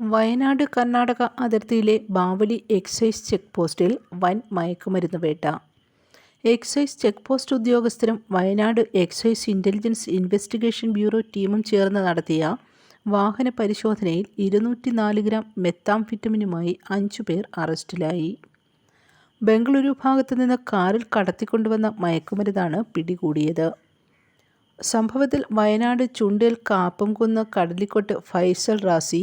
വയനാട് കർണാടക അതിർത്തിയിലെ Bavali excise check പോസ്റ്റിൽ വൻ മയക്കുമരുന്ന് വേട്ട. എക്സൈസ് ചെക്ക് പോസ്റ്റ് ഉദ്യോഗസ്ഥരും Wayanad excise intelligence investigation bureau ടീമും ചേർന്ന് നടത്തിയ വാഹന പരിശോധനയിൽ ഇരുന്നൂറ്റി നാല് ഗ്രാം മെത്താംഫിറ്റമിനുമായി അഞ്ചു പേർ അറസ്റ്റിലായി. ബംഗളൂരു ഭാഗത്തു നിന്ന് കാറിൽ കടത്തിക്കൊണ്ടുവന്ന മയക്കുമരുന്നാണ് പിടികൂടിയത്. സംഭവത്തിൽ വയനാട് ചുണ്ടേൽ കാപ്പംകുന്ന് കടലിക്കൊട്ട് ഫൈസൽ റാസി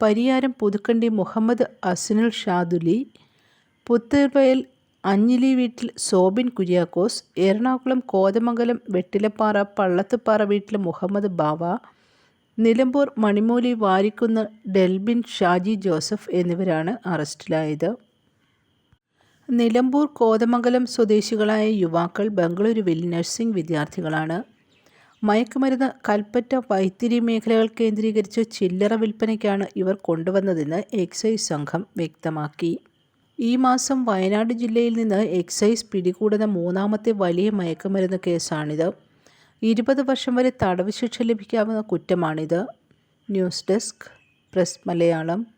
പരിയാരം പുതുക്കണ്ടി മുഹമ്മദ് അസിനുൽ ഷാദുലി പുത്തൂർവയൽ അഞ്ഞിലി വീട്ടിൽ സോബിൻ കുര്യാക്കോസ് എറണാകുളം കോതമംഗലം വെട്ടിലപ്പാറ പള്ളത്തുപ്പാറ വീട്ടിൽ മുഹമ്മദ് ബാവ നിലമ്പൂർ മണിമൂലി വാരിക്കുന്ന് ഡെൽബിൻ ഷാജി ജോസഫ് എന്നിവരാണ് അറസ്റ്റിലായത്. നിലമ്പൂർ കോതമംഗലം സ്വദേശികളായ യുവാക്കൾ ബംഗളൂരുവിൽ നഴ്സിംഗ് വിദ്യാർത്ഥികളാണ്. മയക്കുമരുന്ന് കൽപ്പറ്റ വൈത്തിരി മേഖലകൾ കേന്ദ്രീകരിച്ച് ചില്ലറ വിൽപ്പനയ്ക്കാണ് ഇവർ കൊണ്ടുവന്നതെന്ന് എക്സൈസ് സംഘം വ്യക്തമാക്കി. ഈ മാസം വയനാട് ജില്ലയിൽ നിന്ന് എക്സൈസ് പിടികൂടുന്ന മൂന്നാമത്തെ വലിയ മയക്കുമരുന്ന് കേസാണിത്. ഇരുപത് വർഷം വരെ തടവ് ശിക്ഷ ലഭിക്കാവുന്ന കുറ്റമാണിത്. News desk press Malayalam.